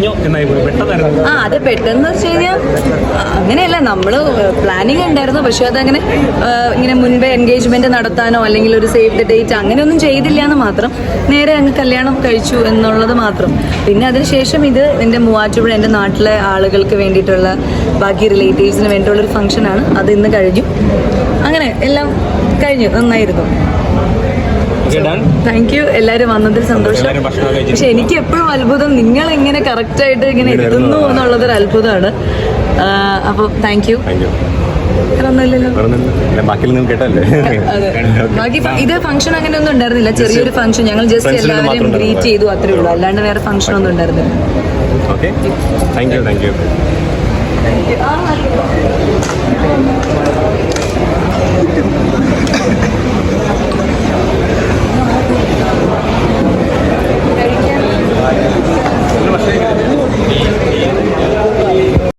കഴിഞ്ഞോ എന്നായി പെട്ടെന്നായിരുന്നു. ആ അത് പെട്ടെന്ന് വെച്ച് കഴിഞ്ഞാൽ അങ്ങനെയല്ല നമ്മൾ പ്ലാനിങ് ഉണ്ടായിരുന്നു. പക്ഷെ അതങ്ങനെ ഇങ്ങനെ മുൻപേ എൻഗേജ്മെന്റ് നടത്താനോ അല്ലെങ്കിൽ ഒരു സേവ് ദ ഡേറ്റ് അങ്ങനെയൊന്നും ചെയ്തില്ല എന്ന് മാത്രം നേരെ അങ്ങ് കല്യാണം കഴിച്ചു എന്നുള്ളത് മാത്രം. പിന്നെ അതിനുശേഷം ഇത് എന്റെ മൂവാറ്റുപുഴ എന്റെ നാട്ടിലെ ആളുകൾക്ക് വേണ്ടിയിട്ടുള്ള ബാക്കി റിലേറ്റീവ്സിന് വേണ്ടിയിട്ടുള്ള ഒരു ഫംഗ്ഷനാണ് അത് ഇന്ന് കഴിഞ്ഞു. അങ്ങനെ എല്ലാം കഴിഞ്ഞു. നന്നായിരുന്നു. താങ്ക് യു എല്ലാരും വന്നതിൽ സന്തോഷം. പക്ഷെ എനിക്ക് എപ്പോഴും അത്ഭുതം നിങ്ങൾ ഇങ്ങനെ കറക്റ്റ് ആയിട്ട് ഇങ്ങനെ എഴുതുന്നു എത്തുന്നു വരുന്നതാണ്. എന്നുള്ളതൊരു അത്ഭുതമാണ്. അപ്പൊ താങ്ക് യു ബാക്കി ഇത് ഫംഗ്ഷൻ അങ്ങനെ ഒന്നും ഉണ്ടായിരുന്നില്ല. ചെറിയൊരു ഫംഗ്ഷൻ ഞങ്ങൾ ജസ്റ്റ് എല്ലാവരും ഗ്രീറ്റ് ചെയ്തു അത്രേ ഉള്ളൂ. അല്ലാണ്ട് വേറെ ഫംഗ്ഷൻ ഒന്നും ഉണ്ടായിരുന്നില്ല. Okay thank you thank you